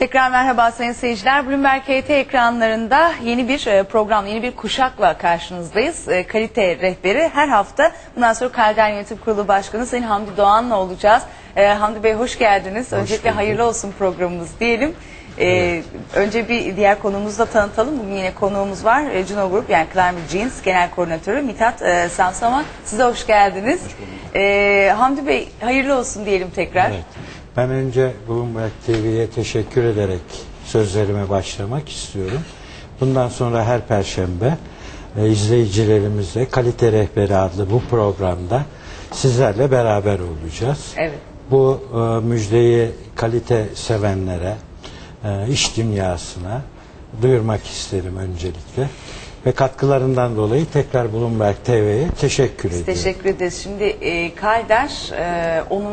Tekrar merhaba sayın seyirciler. Bloomberg KT ekranlarında yeni bir e, program, yeni bir kuşakla karşınızdayız. E, Kalite rehberi her hafta bundan sonra Kalder Yönetim Kurulu Başkanı Sayın Hamdi Doğan'la olacağız. E, Hamdi Bey hoş geldiniz. Öncelikle bulduk. hayırlı olsun programımız diyelim. E, Önce bir diğer konuğumuzu da tanıtalım. Bugün yine konuğumuz var. E, Juno Group yani Climate Jeans Genel Koordinatörü Mithat e, Samsaman. Size hoş geldiniz. E, Hamdi Bey hayırlı olsun diyelim tekrar. Evet. Ben önce Bloomberg TV'ye teşekkür ederek sözlerime başlamak istiyorum. Bundan sonra her perşembe e, izleyicilerimizle Kalite Rehberi adlı bu programda sizlerle beraber olacağız. Evet. Bu e, müjdeyi kalite sevenlere, e, iş dünyasına duyurmak isterim öncelikle. Ve katkılarından dolayı tekrar Bloomberg TV'ye teşekkür ediyorum. teşekkür ederiz. Şimdi e, Kalder e, 10.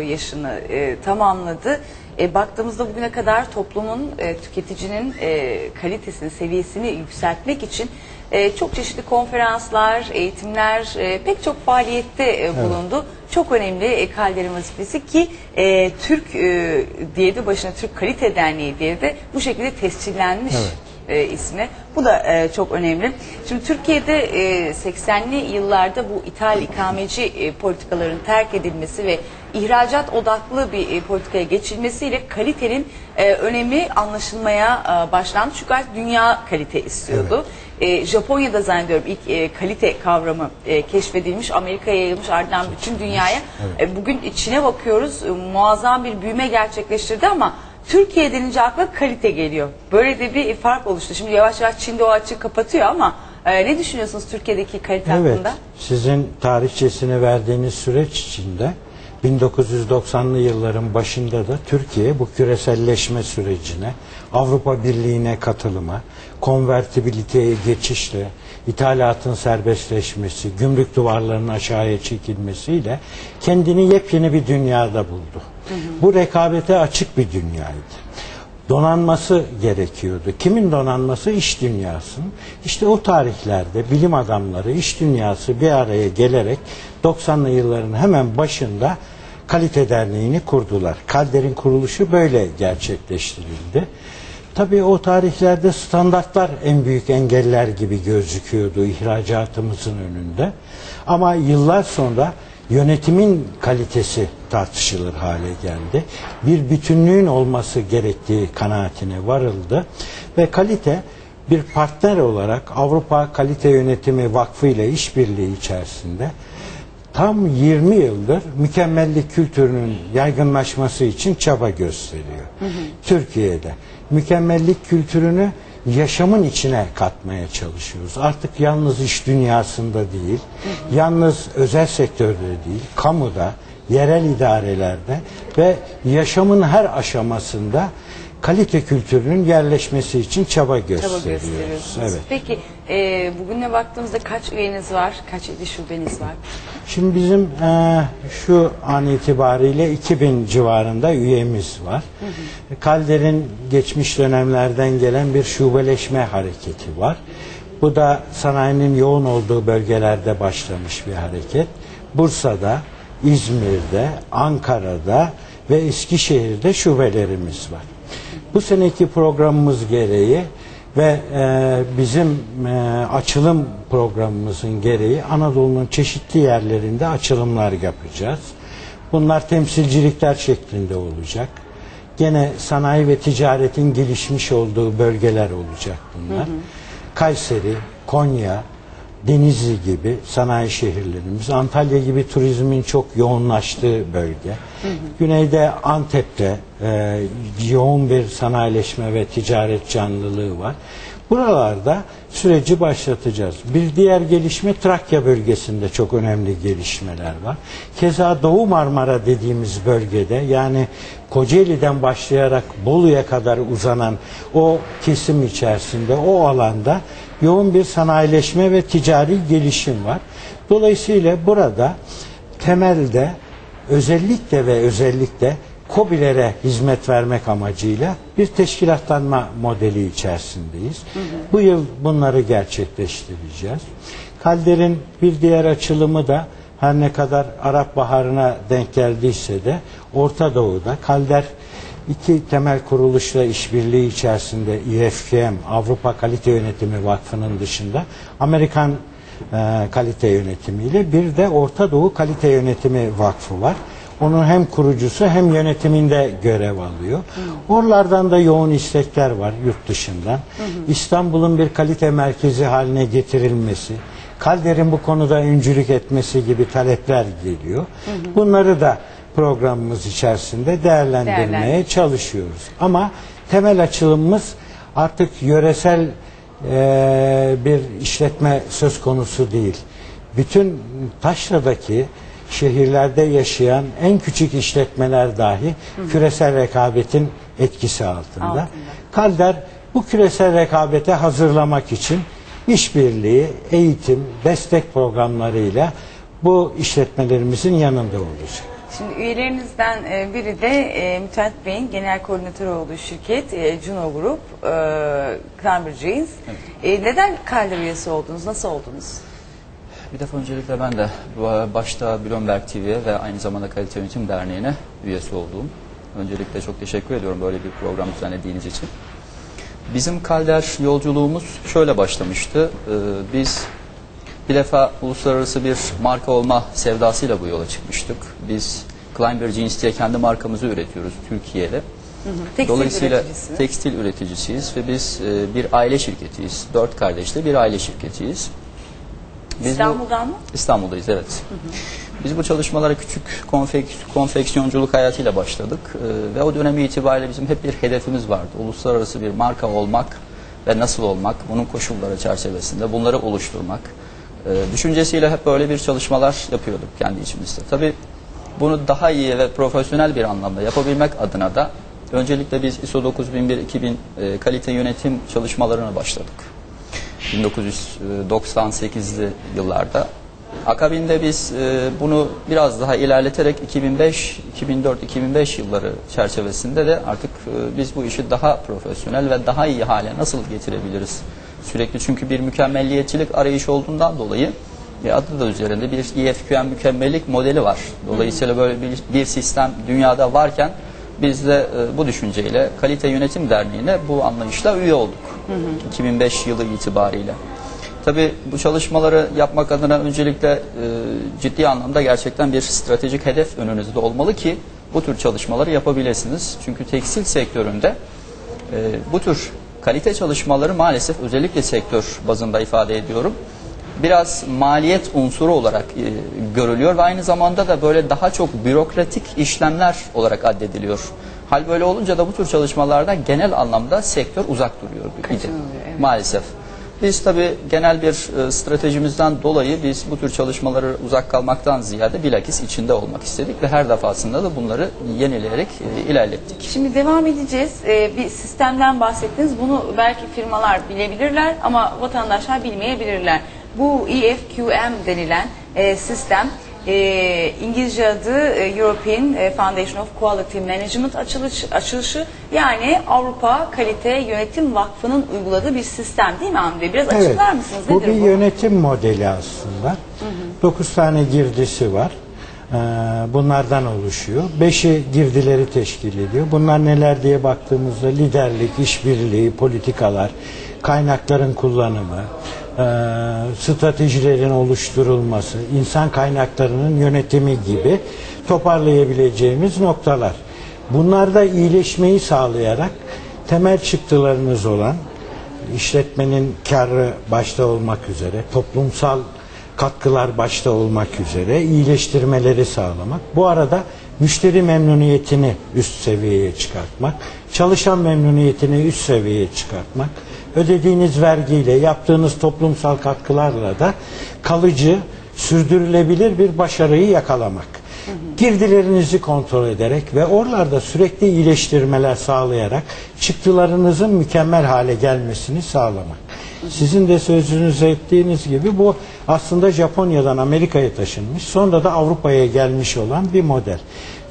e, yaşını e, tamamladı. E, baktığımızda bugüne kadar toplumun, e, tüketicinin e, kalitesini, seviyesini yükseltmek için e, çok çeşitli konferanslar, eğitimler, e, pek çok faaliyette e, bulundu. Çok önemli e, Kalder'in vazifesi ki e, Türk e, diye de başına Türk Kalite Derneği diye de bu şekilde tescillenmiş Evet. E, ismi. Bu da e, çok önemli. Şimdi Türkiye'de e, 80'li yıllarda bu ithal ikameci e, politikaların terk edilmesi ve ihracat odaklı bir e, politikaya geçilmesiyle kalitenin e, önemi anlaşılmaya e, başlandı. Çünkü artık dünya kalite istiyordu. E, Japonya'da zannediyorum ilk e, kalite kavramı e, keşfedilmiş, Amerika'ya yayılmış ardından bütün dünyaya. E, bugün Çin'e bakıyoruz, e, muazzam bir büyüme gerçekleştirdi ama Türkiye denince akla kalite geliyor. Böyle de bir fark oluştu. Şimdi yavaş yavaş Çin'de o açığı kapatıyor ama e, ne düşünüyorsunuz Türkiye'deki kalite Evet, hakkında? sizin tarihçesini verdiğiniz süreç içinde 1990'lı yılların başında da Türkiye bu küreselleşme sürecine, Avrupa Birliği'ne katılıma, konvertibiliteye geçişle, ithalatın serbestleşmesi, gümrük duvarlarının aşağıya çekilmesiyle kendini yepyeni bir dünyada buldu. Bu rekabete açık bir dünyaydı donanması gerekiyordu. Kimin donanması? İş dünyasının. İşte o tarihlerde bilim adamları, iş dünyası bir araya gelerek 90'lı yılların hemen başında Kalite Derneği'ni kurdular. Kalder'in kuruluşu böyle gerçekleştirildi. Tabii o tarihlerde standartlar en büyük engeller gibi gözüküyordu ihracatımızın önünde. Ama yıllar sonra yönetimin kalitesi tartışılır hale geldi. Bir bütünlüğün olması gerektiği kanaatine varıldı ve kalite bir partner olarak Avrupa Kalite Yönetimi Vakfı ile işbirliği içerisinde tam 20 yıldır mükemmellik kültürünün yaygınlaşması için çaba gösteriyor. Türkiye'de mükemmellik kültürünü yaşamın içine katmaya çalışıyoruz. Artık yalnız iş dünyasında değil, yalnız özel sektörde değil, kamuda, yerel idarelerde ve yaşamın her aşamasında kalite kültürünün yerleşmesi için çaba Çaba gösteriyoruz. gösteriyorsunuz. Evet. Peki e, bugüne baktığımızda kaç üyeniz var? Kaç ili şubeniz var? Şimdi bizim e, şu an itibariyle 2000 civarında üyemiz var. Kalder'in geçmiş dönemlerden gelen bir şubeleşme hareketi var. Bu da sanayinin yoğun olduğu bölgelerde başlamış bir hareket. Bursa'da, İzmir'de, Ankara'da ve Eskişehir'de şubelerimiz var. Bu seneki programımız gereği ve e, bizim e, açılım programımızın gereği Anadolu'nun çeşitli yerlerinde açılımlar yapacağız. Bunlar temsilcilikler şeklinde olacak. Gene sanayi ve ticaretin gelişmiş olduğu bölgeler olacak bunlar. Kayseri, Konya, Denizli gibi sanayi şehirlerimiz, Antalya gibi turizmin çok yoğunlaştığı bölge. Güneyde Antep'te e, yoğun bir sanayileşme ve ticaret canlılığı var. Buralarda süreci başlatacağız. Bir diğer gelişme Trakya bölgesinde çok önemli gelişmeler var. Keza Doğu Marmara dediğimiz bölgede yani Kocaeli'den başlayarak Bolu'ya kadar uzanan o kesim içerisinde o alanda yoğun bir sanayileşme ve ticari gelişim var. Dolayısıyla burada temelde özellikle ve özellikle KOBİ'lere hizmet vermek amacıyla bir teşkilatlanma modeli içerisindeyiz. Bu yıl bunları gerçekleştireceğiz. Kalder'in bir diğer açılımı da her ne kadar Arap Baharı'na denk geldiyse de Orta Doğu'da Kalder iki temel kuruluşla işbirliği içerisinde IFKM, Avrupa Kalite Yönetimi Vakfı'nın dışında Amerikan e, Kalite Yönetimi ile bir de Orta Doğu Kalite Yönetimi Vakfı var. Onun hem kurucusu hem yönetiminde görev alıyor. Oralardan da yoğun istekler var yurt dışından. İstanbul'un bir kalite merkezi haline getirilmesi, Kalder'in bu konuda öncülük etmesi gibi talepler geliyor. Bunları da programımız içerisinde değerlendirmeye Değerlendir- çalışıyoruz. Ama temel açılımımız artık yöresel eee, bir işletme söz konusu değil. Bütün Taşra'daki şehirlerde yaşayan en küçük işletmeler dahi küresel rekabetin etkisi altında. Altında. Kalder bu küresel rekabete hazırlamak için işbirliği, eğitim, destek programlarıyla bu işletmelerimizin yanında olacak. Şimdi üyelerinizden e, biri de e, Müteahhit Bey'in genel koordinatörü olduğu şirket e, Juno Group, e, Cranberry Jeans. E, neden Kalder üyesi oldunuz? Nasıl oldunuz? Bir defa öncelikle ben de bu- başta Bloomberg TV'ye ve aynı zamanda Kalite Yönetim Derneği'ne üyesi olduğum. Öncelikle çok teşekkür ediyorum böyle bir program düzenlediğiniz için. Bizim Kalder yolculuğumuz şöyle başlamıştı. Ee, biz bir defa uluslararası bir marka olma sevdasıyla bu yola çıkmıştık. Biz Climber Jeans diye kendi markamızı üretiyoruz Türkiye'de. Tekstil Dolayısıyla üreticisi. tekstil üreticisiyiz ve biz e, bir aile şirketiyiz. Dört kardeşli bir aile şirketiyiz. Biz bu- İstanbul'dan mı? İstanbul'dayız evet. Biz bu çalışmalara küçük konfek, konfeksiyonculuk hayatıyla başladık Ee, ve o dönem itibariyle bizim hep bir hedefimiz vardı. Uluslararası bir marka olmak ve nasıl olmak, bunun koşulları çerçevesinde bunları oluşturmak. Ee, düşüncesiyle hep böyle bir çalışmalar yapıyorduk kendi içimizde. Tabii bunu daha iyi ve profesyonel bir anlamda yapabilmek adına da öncelikle biz ISO 9001-2000 e, kalite yönetim çalışmalarına başladık. 1998'li yıllarda. Akabinde biz e, bunu biraz daha ilerleterek 2005, 2004, 2005 yılları çerçevesinde de artık e, biz bu işi daha profesyonel ve daha iyi hale nasıl getirebiliriz? Sürekli çünkü bir mükemmelliyetçilik arayışı olduğundan dolayı e, adı da üzerinde bir EFQM mükemmellik modeli var. Dolayısıyla böyle bir, bir sistem dünyada varken biz de e, bu düşünceyle Kalite Yönetim Derneği'ne bu anlayışla üye olduk. 2005 yılı itibariyle. Tabii bu çalışmaları yapmak adına öncelikle e, ciddi anlamda gerçekten bir stratejik hedef önünüzde olmalı ki bu tür çalışmaları yapabilirsiniz. Çünkü tekstil sektöründe e, bu tür kalite çalışmaları maalesef özellikle sektör bazında ifade ediyorum. Biraz maliyet unsuru olarak e, görülüyor ve aynı zamanda da böyle daha çok bürokratik işlemler olarak addediliyor. Hal böyle olunca da bu tür çalışmalarda genel anlamda sektör uzak duruyor. Kaçınılıyor, evet. Maalesef. Biz tabii genel bir e, stratejimizden dolayı biz bu tür çalışmaları uzak kalmaktan ziyade bilakis içinde olmak istedik ve her defasında da bunları yenileyerek e, ilerlettik. Şimdi devam edeceğiz. Ee, bir sistemden bahsettiniz. Bunu belki firmalar bilebilirler ama vatandaşlar bilmeyebilirler. Bu EFQM denilen e, sistem e, İngilizce adı e, European e, Foundation of Quality Management açılış, açılışı yani Avrupa Kalite Yönetim Vakfı'nın uyguladığı bir sistem değil mi Hamdi? Biraz açıklar mısınız? Bu Nedir bir bu? yönetim modeli aslında. 9 tane girdisi var. Ee, bunlardan oluşuyor. Beşi girdileri teşkil ediyor. Bunlar neler diye baktığımızda liderlik, işbirliği, politikalar, kaynakların kullanımı, stratejilerin oluşturulması, insan kaynaklarının yönetimi gibi toparlayabileceğimiz noktalar. Bunlarda iyileşmeyi sağlayarak temel çıktılarınız olan işletmenin karı başta olmak üzere, toplumsal katkılar başta olmak üzere iyileştirmeleri sağlamak. Bu arada müşteri memnuniyetini üst seviyeye çıkartmak, çalışan memnuniyetini üst seviyeye çıkartmak, ödediğiniz vergiyle, yaptığınız toplumsal katkılarla da kalıcı, sürdürülebilir bir başarıyı yakalamak. Girdilerinizi kontrol ederek ve oralarda sürekli iyileştirmeler sağlayarak çıktılarınızın mükemmel hale gelmesini sağlamak. Sizin de sözünüz ettiğiniz gibi bu aslında Japonya'dan Amerika'ya taşınmış, sonra da Avrupa'ya gelmiş olan bir model.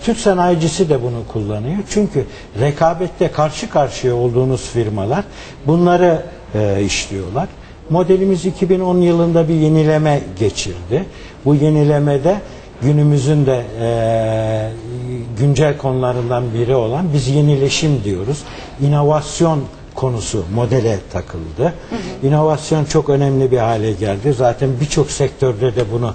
Türk sanayicisi de bunu kullanıyor. Çünkü rekabette karşı karşıya olduğunuz firmalar bunları e, işliyorlar. Modelimiz 2010 yılında bir yenileme geçirdi. Bu yenilemede günümüzün de e, güncel konularından biri olan biz yenileşim diyoruz. İnovasyon konusu modele takıldı. İnovasyon çok önemli bir hale geldi. Zaten birçok sektörde de bunu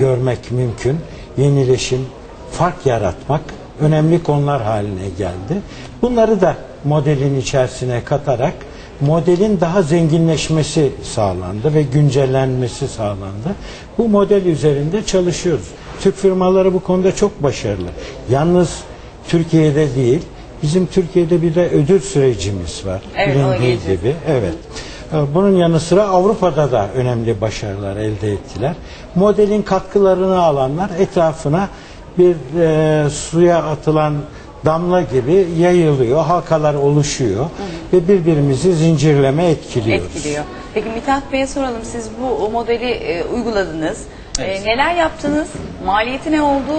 görmek mümkün. Yenileşim, fark yaratmak önemli konular haline geldi. Bunları da modelin içerisine katarak modelin daha zenginleşmesi sağlandı ve güncellenmesi sağlandı. Bu model üzerinde çalışıyoruz. Türk firmaları bu konuda çok başarılı. Yalnız Türkiye'de değil, bizim Türkiye'de bir de ödül sürecimiz var. Evet, Bilindiği gibi. Evet. Ee, Bunun yanı sıra Avrupa'da da önemli başarılar elde ettiler. Modelin katkılarını alanlar etrafına bir e, suya atılan damla gibi yayılıyor, halkalar oluşuyor ve birbirimizi zincirleme etkiliyoruz. etkiliyor. Peki Mithat Bey'e soralım. Siz bu modeli e, uyguladınız. E, Evet. neler yaptınız? Maliyeti ne oldu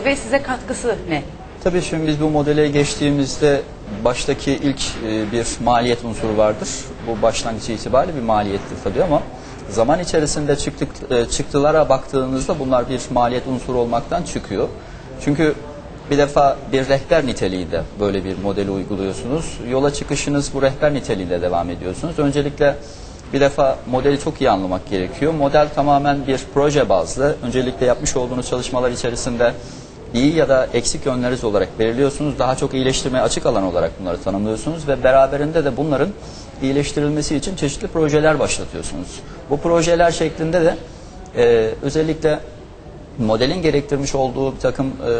e, ve size katkısı ne? Tabii şimdi biz bu modele geçtiğimizde baştaki ilk e, bir maliyet unsuru vardır. Bu başlangıç itibariyle bir maliyettir tabii ama zaman içerisinde çıktık, e, çıktılara baktığınızda bunlar bir maliyet unsuru olmaktan çıkıyor. Çünkü bir defa bir rehber niteliğinde böyle bir modeli uyguluyorsunuz. Yola çıkışınız bu rehber niteliğinde devam ediyorsunuz. Öncelikle bir defa modeli çok iyi anlamak gerekiyor. Model tamamen bir proje bazlı. Öncelikle yapmış olduğunuz çalışmalar içerisinde iyi ya da eksik yönleriniz olarak belirliyorsunuz. Daha çok iyileştirmeye açık alan olarak bunları tanımlıyorsunuz ve beraberinde de bunların iyileştirilmesi için çeşitli projeler başlatıyorsunuz. Bu projeler şeklinde de e, özellikle modelin gerektirmiş olduğu bir takım e,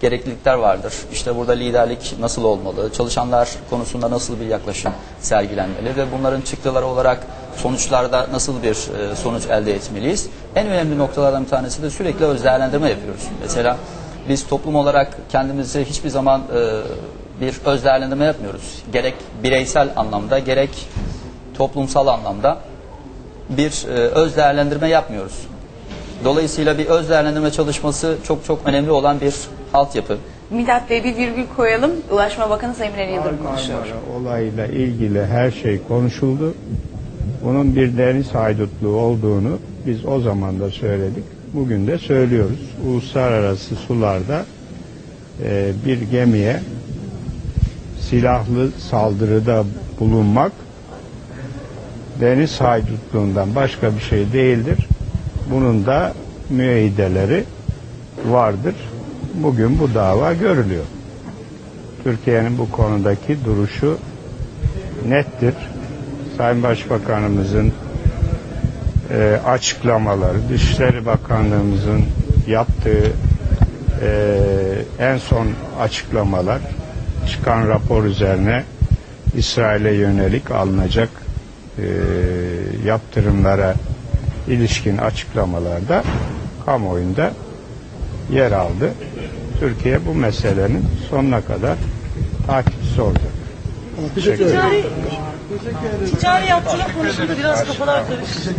gereklilikler vardır. İşte burada liderlik nasıl olmalı, çalışanlar konusunda nasıl bir yaklaşım sergilenmeli ve bunların çıktıları olarak sonuçlarda nasıl bir e, sonuç elde etmeliyiz. En önemli noktalardan bir tanesi de sürekli öz değerlendirme yapıyoruz. Mesela biz toplum olarak kendimizi hiçbir zaman e, bir öz değerlendirme yapmıyoruz. Gerek bireysel anlamda gerek toplumsal anlamda bir e, öz değerlendirme yapmıyoruz. Dolayısıyla bir öz değerlendirme çalışması çok çok önemli olan bir altyapı. Mithat Bey bir virgül koyalım. Ulaşma Bakanı Sayın Binali Yıldırım konuşuyor. Marmara olayla ilgili her şey konuşuldu. Bunun bir deniz haydutluğu olduğunu biz o zaman da söyledik. Bugün de söylüyoruz. Uluslararası sularda e, bir gemiye silahlı saldırıda bulunmak deniz haydutluğundan başka bir şey değildir. Bunun da müeyyideleri vardır. Bugün bu dava görülüyor. Türkiye'nin bu konudaki duruşu nettir. Sayın Başbakanımızın e, açıklamaları, Dışişleri Bakanlığımızın yaptığı e, en son açıklamalar, çıkan rapor üzerine İsrail'e yönelik alınacak e, yaptırımlara ilişkin açıklamalarda kamuoyunda yer aldı. Türkiye bu meselenin sonuna kadar takipçisi olacak. Ticari, ticari yaptırım konusunda biraz kafalar karıştı.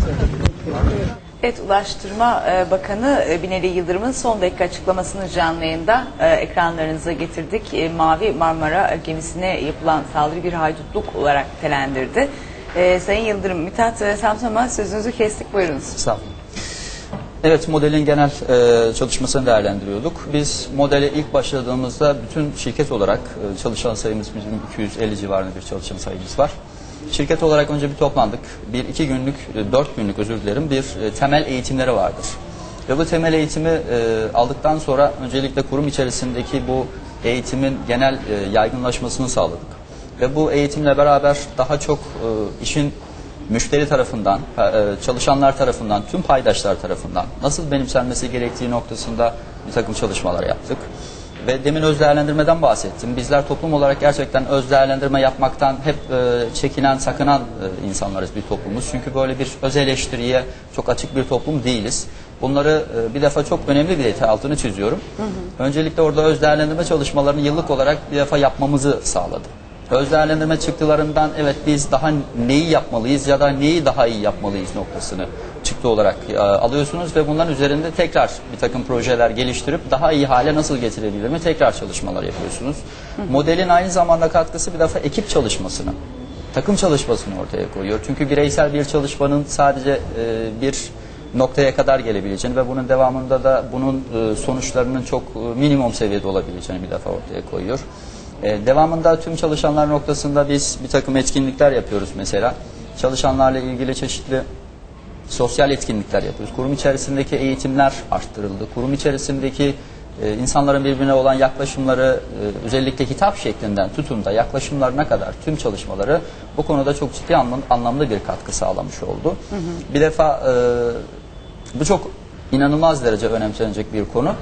Evet Ulaştırma e, Bakanı e, Binali Yıldırım'ın son dakika açıklamasını canlı yayında e, ekranlarınıza getirdik. Mavi Marmara gemisine yapılan saldırı bir haydutluk olarak telendirdi. E, Sayın Yıldırım, Mithat Samsam'a sözünüzü kestik buyurunuz. Sağ olun. Evet modelin genel e, çalışmasını değerlendiriyorduk. Biz modele ilk başladığımızda bütün şirket olarak e, çalışan sayımız bizim 250 civarında bir çalışan sayımız var. Şirket olarak önce bir toplandık. Bir iki günlük, e, dört günlük özür dilerim bir e, temel eğitimleri vardır. Ve bu temel eğitimi e, aldıktan sonra öncelikle kurum içerisindeki bu eğitimin genel e, yaygınlaşmasını sağladık. Ve bu eğitimle beraber daha çok e, işin müşteri tarafından, e, çalışanlar tarafından, tüm paydaşlar tarafından nasıl benimsenmesi gerektiği noktasında bir takım çalışmalar yaptık. Ve demin öz değerlendirmeden bahsettim. Bizler toplum olarak gerçekten öz değerlendirme yapmaktan hep e, çekinen, sakınan e, insanlarız bir toplumuz. Çünkü böyle bir öz eleştiriye çok açık bir toplum değiliz. Bunları bir defa çok önemli bir detay altını çiziyorum. Öncelikle orada öz değerlendirme çalışmalarını yıllık olarak bir defa yapmamızı sağladı. Öz değerlendirme çıktılarından evet biz daha neyi yapmalıyız ya da neyi daha iyi yapmalıyız noktasını çıktı olarak e, alıyorsunuz ve bunların üzerinde tekrar bir takım projeler geliştirip daha iyi hale nasıl getirebilir mi tekrar çalışmalar yapıyorsunuz. Modelin aynı zamanda katkısı bir defa ekip çalışmasını, takım çalışmasını ortaya koyuyor. Çünkü bireysel bir çalışmanın sadece e, bir noktaya kadar gelebileceğini ve bunun devamında da bunun e, sonuçlarının çok e, minimum seviyede olabileceğini bir defa ortaya koyuyor. E, devamında tüm çalışanlar noktasında biz bir takım etkinlikler yapıyoruz mesela. Çalışanlarla ilgili çeşitli sosyal etkinlikler yapıyoruz. Kurum içerisindeki eğitimler arttırıldı. Kurum içerisindeki e, insanların birbirine olan yaklaşımları e, özellikle hitap şeklinden tutun da yaklaşımlarına kadar tüm çalışmaları bu konuda çok ciddi anlam- anlamlı bir katkı sağlamış oldu. Bir defa e, bu çok inanılmaz derece önemsenecek bir konu.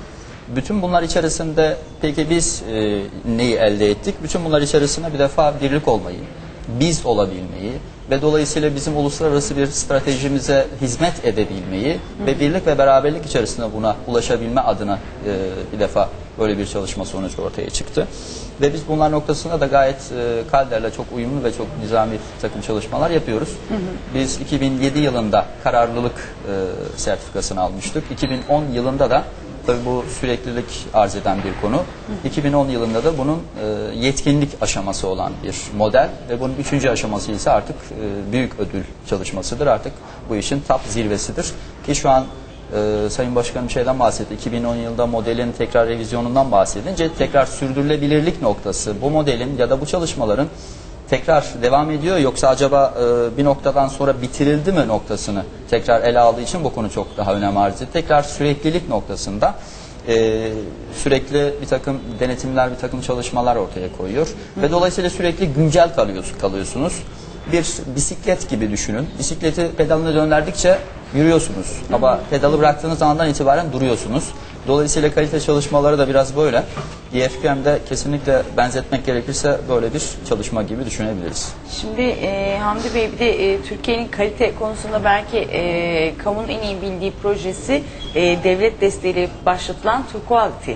Bütün bunlar içerisinde peki biz e, neyi elde ettik? Bütün bunlar içerisinde bir defa birlik olmayı, biz olabilmeyi ve dolayısıyla bizim uluslararası bir stratejimize hizmet edebilmeyi ve birlik ve beraberlik içerisinde buna ulaşabilme adına e, bir defa böyle bir çalışma sonucu ortaya çıktı. Ve biz bunlar noktasında da gayet e, Kalder'le çok uyumlu ve çok nizami takım çalışmalar yapıyoruz. Biz 2007 yılında kararlılık e, sertifikasını almıştık. 2010 yılında da Tabii bu süreklilik arz eden bir konu. 2010 yılında da bunun e, yetkinlik aşaması olan bir model ve bunun üçüncü aşaması ise artık e, büyük ödül çalışmasıdır. Artık bu işin top zirvesidir. Ki şu an e, Sayın Başkanım şeyden bahsetti. 2010 yılında modelin tekrar revizyonundan bahsedince tekrar sürdürülebilirlik noktası bu modelin ya da bu çalışmaların tekrar devam ediyor yoksa acaba e, bir noktadan sonra bitirildi mi noktasını tekrar ele aldığı için bu konu çok daha önem arz ediyor. Tekrar süreklilik noktasında e, sürekli bir takım denetimler, bir takım çalışmalar ortaya koyuyor ve dolayısıyla sürekli güncel kalıyorsunuz. kalıyorsunuz. Bir bisiklet gibi düşünün. Bisikleti pedalına döndürdükçe yürüyorsunuz ama pedalı bıraktığınız andan itibaren duruyorsunuz. Dolayısıyla kalite çalışmaları da biraz böyle. EFQM'de kesinlikle benzetmek gerekirse böyle bir çalışma gibi düşünebiliriz. Şimdi e, Hamdi Bey bir de e, Türkiye'nin kalite konusunda belki e, kamunun en iyi bildiği projesi e, devlet desteğiyle başlatılan Turquality.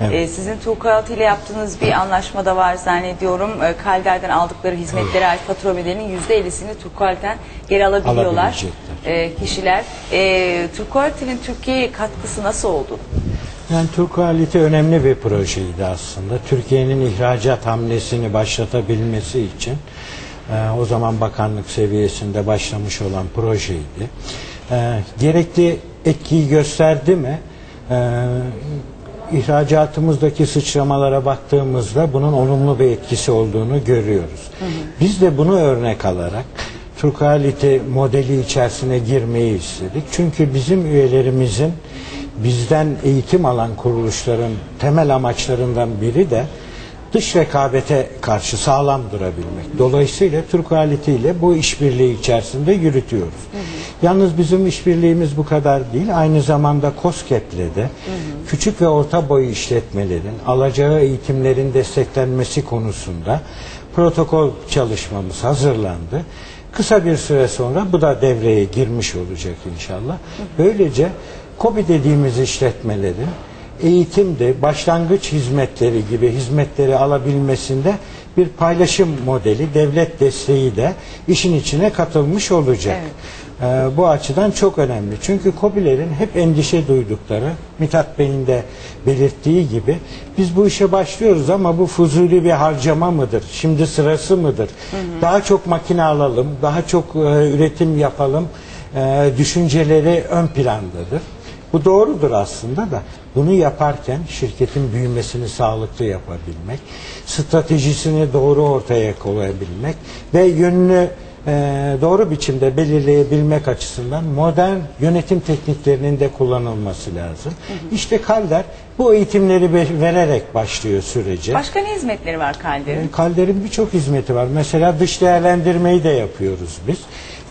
Evet. E, sizin Turquality ile yaptığınız bir anlaşma da var zannediyorum. E, Kalder'den aldıkları hizmetlere ait fatura bedelinin %50'sini Turquality'den geri alabiliyorlar e, kişiler. E, Turquality'nin Türkiye'ye katkısı nasıl oldu? Yani Türk Aleti önemli bir projeydi aslında. Türkiye'nin ihracat hamlesini başlatabilmesi için e, o zaman bakanlık seviyesinde başlamış olan projeydi. E, gerekli etkiyi gösterdi mi? E, ihracatımızdaki sıçramalara baktığımızda bunun olumlu bir etkisi olduğunu görüyoruz. Biz de bunu örnek alarak Türk Aleti modeli içerisine girmeyi istedik. Çünkü bizim üyelerimizin bizden eğitim alan kuruluşların temel amaçlarından biri de dış rekabete karşı sağlam durabilmek. Dolayısıyla Türk aleti ile bu işbirliği içerisinde yürütüyoruz. Yalnız bizim işbirliğimiz bu kadar değil. Aynı zamanda COSGAP'le de küçük ve orta boy işletmelerin alacağı eğitimlerin desteklenmesi konusunda protokol çalışmamız hazırlandı. Kısa bir süre sonra bu da devreye girmiş olacak inşallah. Böylece KOBİ dediğimiz işletmelerin eğitimde başlangıç hizmetleri gibi hizmetleri alabilmesinde bir paylaşım modeli, devlet desteği de işin içine katılmış olacak. Ee, bu açıdan çok önemli. Çünkü KOBİ'lerin hep endişe duydukları, Mithat Bey'in de belirttiği gibi biz bu işe başlıyoruz ama bu fuzuli bir harcama mıdır? Şimdi sırası mıdır? Daha çok makine alalım, daha çok e, üretim yapalım e, düşünceleri ön plandadır. Bu doğrudur aslında da bunu yaparken şirketin büyümesini sağlıklı yapabilmek, stratejisini doğru ortaya koyabilmek ve yönünü e, doğru biçimde belirleyebilmek açısından modern yönetim tekniklerinin de kullanılması lazım. İşte Kalder bu eğitimleri vererek başlıyor sürece. Başka ne hizmetleri var Kalder'in? Kalder'in birçok hizmeti var. Mesela dış değerlendirmeyi de yapıyoruz biz.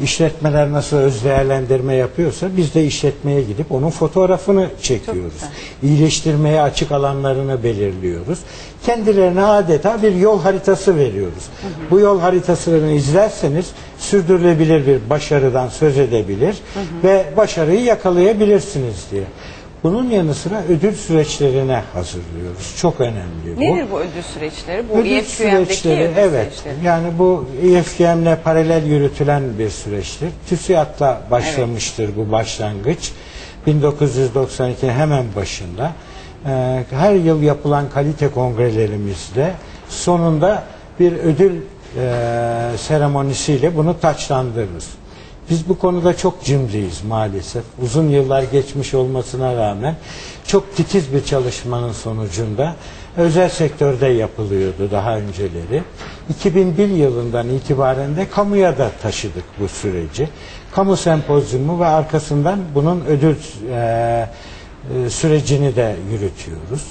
İşletmeler nasıl öz değerlendirme yapıyorsa biz de işletmeye gidip onun fotoğrafını çekiyoruz. İyileştirmeye açık alanlarını belirliyoruz. Kendilerine adeta bir yol haritası veriyoruz. Bu yol haritasını izlerseniz sürdürülebilir bir başarıdan söz edebilir ve başarıyı yakalayabilirsiniz diye. Bunun yanı sıra ödül süreçlerine hazırlıyoruz. Çok önemli bu. Nedir bu ödül süreçleri? Bu Ödül EFQM'deki süreçleri ödül evet. süreçleri. Yani bu EFGM'le paralel yürütülen bir süreçtir. TÜSİAD'la başlamıştır bu başlangıç. 1992 hemen başında. Ee, her yıl yapılan kalite kongrelerimizde sonunda bir ödül e, seremonisiyle bunu taçlandırırız. Biz bu konuda çok cimriyiz maalesef. Uzun yıllar geçmiş olmasına rağmen çok titiz bir çalışmanın sonucunda özel sektörde yapılıyordu daha önceleri. 2001 yılından itibaren de kamuya da taşıdık bu süreci. Kamu sempozyumu ve arkasından bunun ödül e, e, sürecini de yürütüyoruz.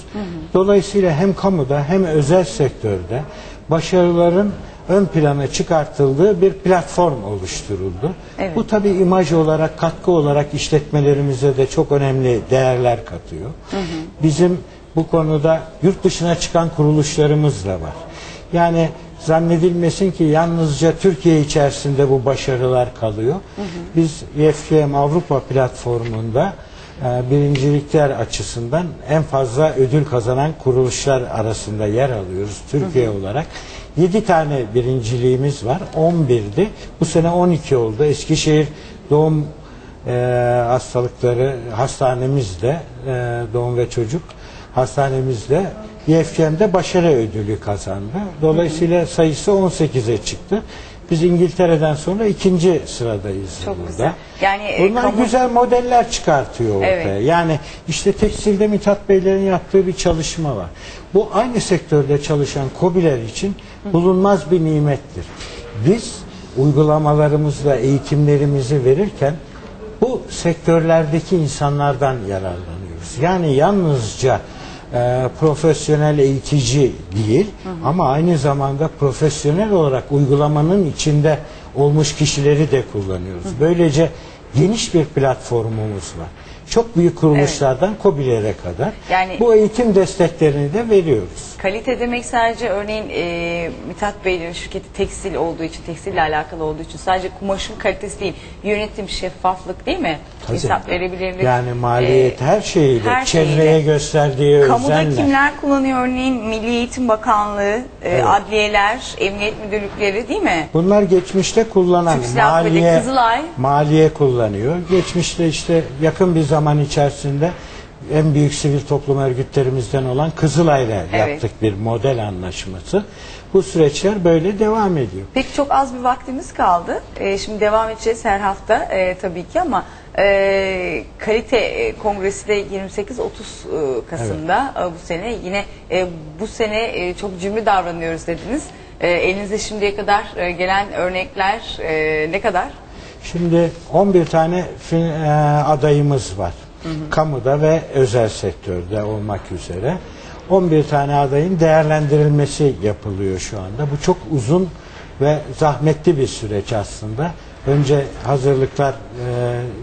Dolayısıyla hem kamuda hem özel sektörde başarıların ön plana çıkartıldığı bir platform oluşturuldu. Evet. Bu tabii imaj olarak, katkı olarak işletmelerimize de çok önemli değerler katıyor. Bizim bu konuda yurt dışına çıkan kuruluşlarımız da var. Yani zannedilmesin ki yalnızca Türkiye içerisinde bu başarılar kalıyor. Biz YFKM Avrupa platformunda birincilikler açısından en fazla ödül kazanan kuruluşlar arasında yer alıyoruz Türkiye olarak. 7 tane birinciliğimiz var. 11'di. Bu sene 12 oldu. Eskişehir Doğum e, Hastalıkları Hastanemizde e, Doğum ve Çocuk Hastanemizde YFKM'de başarı ödülü kazandı. Dolayısıyla sayısı 18'e çıktı. Biz İngiltere'den sonra ikinci sıradayız Çok burada. güzel. Yani, e, Bunlar kamu- güzel modeller çıkartıyor ortaya. Evet. Yani işte tekstilde Mithat Beylerin yaptığı bir çalışma var. Bu aynı sektörde çalışan KOBİ'ler için bulunmaz bir nimettir. Biz uygulamalarımızla eğitimlerimizi verirken bu sektörlerdeki insanlardan yararlanıyoruz. Yani yalnızca e, profesyonel eğitici değil ama aynı zamanda profesyonel olarak uygulamanın içinde olmuş kişileri de kullanıyoruz. Böylece geniş bir platformumuz var. Çok büyük kuruluşlardan KOBİ'lere kadar Yani- bu eğitim desteklerini de veriyoruz. Kalite demek sadece örneğin e, Mithat Bey'in şirketi tekstil olduğu için, tekstille alakalı olduğu için sadece kumaşın kalitesi değil, yönetim, şeffaflık değil mi? Tabii. Hesap verebilirlik. Yani maliyet e, her şeyiyle, her çevreye şeyiyle. gösterdiği Kamuda özenle. kimler kullanıyor örneğin Milli Eğitim Bakanlığı, e, Evet. adliyeler, emniyet müdürlükleri değil mi? Bunlar geçmişte kullanan maliye, Kızılay. maliye kullanıyor. Geçmişte işte yakın bir zaman içerisinde en büyük sivil toplum örgütlerimizden olan Kızılay'la Evet. yaptık bir model anlaşması. Bu süreçler böyle devam ediyor. Peki çok az bir vaktimiz kaldı. Ee, şimdi devam edeceğiz her hafta e, tabii ki ama e, kalite e, kongresi de 28-30 e, Kasım'da e, bu sene. Yine e, bu sene e, çok cimri davranıyoruz dediniz. E, elinizde şimdiye kadar e, gelen örnekler e, ne kadar? Şimdi 11 tane fi- e, adayımız var. Kamuda ve özel sektörde olmak üzere. 11 tane adayın değerlendirilmesi yapılıyor şu anda. Bu çok uzun ve zahmetli bir süreç aslında. Önce hazırlıklar e,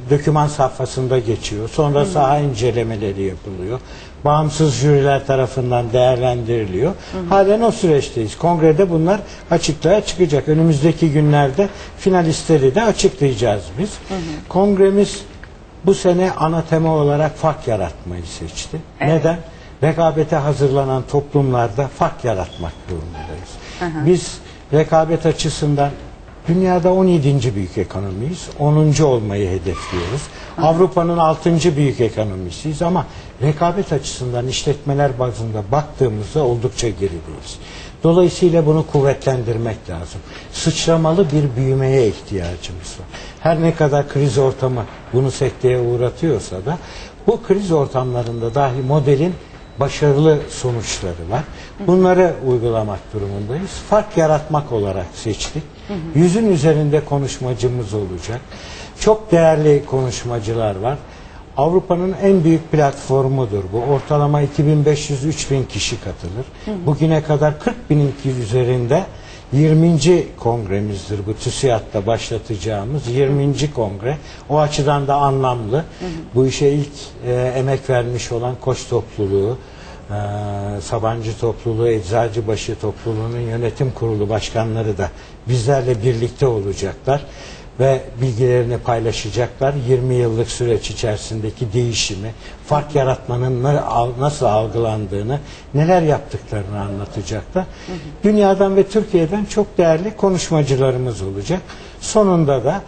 döküman safhasında geçiyor. Sonra saha incelemeleri yapılıyor. Bağımsız jüriler tarafından değerlendiriliyor. Halen o süreçteyiz. Kongrede bunlar açıklığa çıkacak. Önümüzdeki günlerde finalistleri de açıklayacağız biz. Kongremiz bu sene ana tema olarak fark yaratmayı seçti. Neden? Rekabete hazırlanan toplumlarda fark yaratmak durumundayız. Biz rekabet açısından dünyada 17. büyük ekonomiyiz. 10. olmayı hedefliyoruz. Avrupa'nın 6. büyük ekonomisiyiz ama rekabet açısından işletmeler bazında baktığımızda oldukça gerideyiz. Dolayısıyla bunu kuvvetlendirmek lazım. Sıçramalı bir büyümeye ihtiyacımız var. Her ne kadar kriz ortamı bunu sekteye uğratıyorsa da bu kriz ortamlarında dahi modelin başarılı sonuçları var. Bunları uygulamak durumundayız. Fark yaratmak olarak seçtik. Yüzün üzerinde konuşmacımız olacak. Çok değerli konuşmacılar var. Avrupa'nın en büyük platformudur bu. Ortalama 2500-3000 kişi katılır. Bugüne kadar 40 binin üzerinde 20. kongremizdir bu TÜSİAD'da başlatacağımız 20. kongre. O açıdan da anlamlı. Bu işe ilk e, emek vermiş olan Koç topluluğu, e, Sabancı topluluğu, Eczacıbaşı topluluğunun yönetim kurulu başkanları da bizlerle birlikte olacaklar ve bilgilerini paylaşacaklar. 20 yıllık süreç içerisindeki değişimi, fark yaratmanın nasıl algılandığını, neler yaptıklarını anlatacaklar. Dünyadan ve Türkiye'den çok değerli konuşmacılarımız olacak. Sonunda da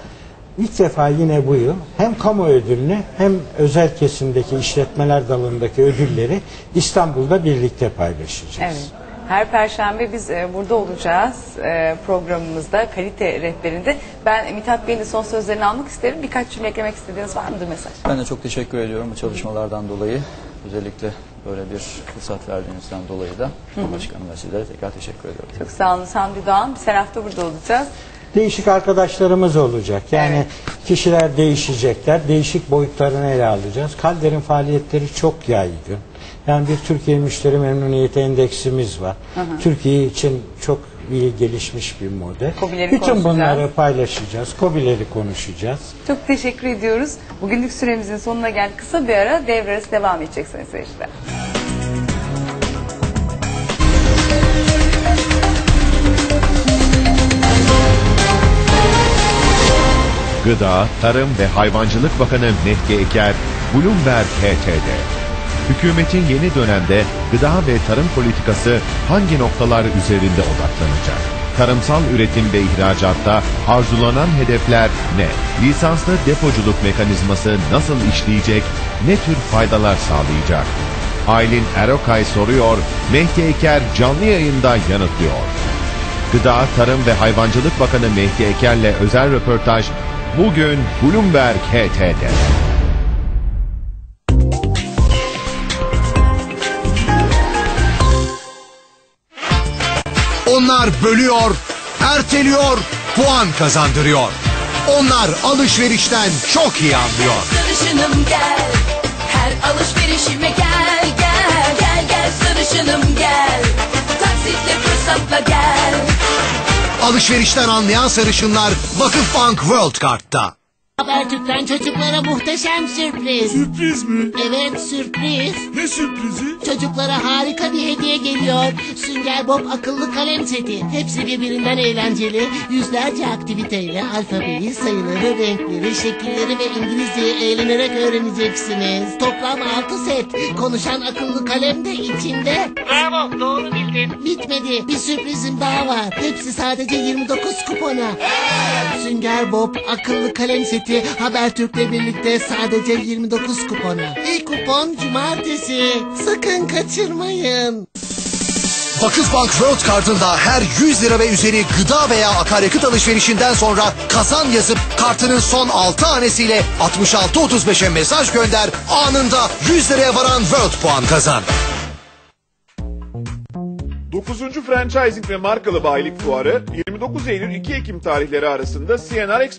ilk defa yine bu yıl hem kamu ödülünü hem özel kesimdeki işletmeler dalındaki ödülleri İstanbul'da birlikte paylaşacağız. Evet. Her perşembe biz e, burada olacağız e, programımızda, kalite rehberinde. Ben Mithat Bey'in de son sözlerini almak isterim. Birkaç cümle eklemek istediğiniz var mıdır mesaj? Ben de çok teşekkür ediyorum bu çalışmalardan dolayı. Özellikle böyle bir fırsat verdiğinizden dolayı da başkanım ve sizlere tekrar teşekkür ediyorum. Çok sağ olun Hamdi Doğan. Biz her hafta burada olacağız. Değişik arkadaşlarımız olacak. Yani kişiler değişecekler. Değişik boyutlarını ele alacağız. Kalder'in faaliyetleri çok yaygın. Yani bir Türkiye Müşteri Memnuniyeti Endeksimiz var. Türkiye için çok iyi gelişmiş bir model. KOBİ'leri Bütün bunları paylaşacağız. KOBİ'leri konuşacağız. Çok teşekkür ediyoruz. Bugünlük süremizin sonuna geldik. Kısa bir ara devre devam edecek sayın seyirciler. Gıda, Tarım ve Hayvancılık Bakanı Mehdi Eker, Bloomberg HT'de. Hükümetin yeni dönemde gıda ve tarım politikası hangi noktalar üzerinde odaklanacak? Tarımsal üretim ve ihracatta arzulanan hedefler ne? Lisanslı depoculuk mekanizması nasıl işleyecek? Ne tür faydalar sağlayacak? Aylin Erokay soruyor, Mehdi Eker canlı yayında yanıtlıyor. Gıda, Tarım ve Hayvancılık Bakanı Mehdi Eker'le özel röportaj bugün Bloomberg HT'de. Onlar bölüyor, erteliyor, puan kazandırıyor. Onlar alışverişten çok iyi anlıyor. sarışınım gel Her alışverişime gel gel gel gel sarışınım gel Taksitle fırsatla gel Alışverişten anlayan sarışınlar Vakıfbank World Kart'ta. Habertürk'ten çocuklara muhteşem sürpriz. Sürpriz mi? Evet sürpriz. Ne sürprizi? Çocuklara harika bir hediye geliyor. Sünger Bob akıllı kalem seti. Hepsi birbirinden eğlenceli. Yüzlerce aktiviteyle alfabeyi, sayıları, renkleri, şekilleri ve İngilizceyi eğlenerek öğreneceksiniz. Toplam 6 set. Konuşan akıllı kalem de içinde. Bravo doğru bildin. Bitmedi. Bir sürprizim daha var. Hepsi sadece 29 kupona. Sünger Bob akıllı kalem seti Habertürk'le birlikte sadece 29 kupona. İlk kupon cumartesi. Sakın kaçırmayın. Vakıfbank World Kart'ında her 100 lira ve üzeri gıda veya akaryakıt alışverişinden sonra kazan yazıp kartının son 6 hanesiyle 6635'e mesaj gönder. Anında 100 liraya varan World puan kazan. 9. Franchising ve Markalı Bayilik Fuarı 29 Eylül 2 Ekim tarihleri arasında CNR Expo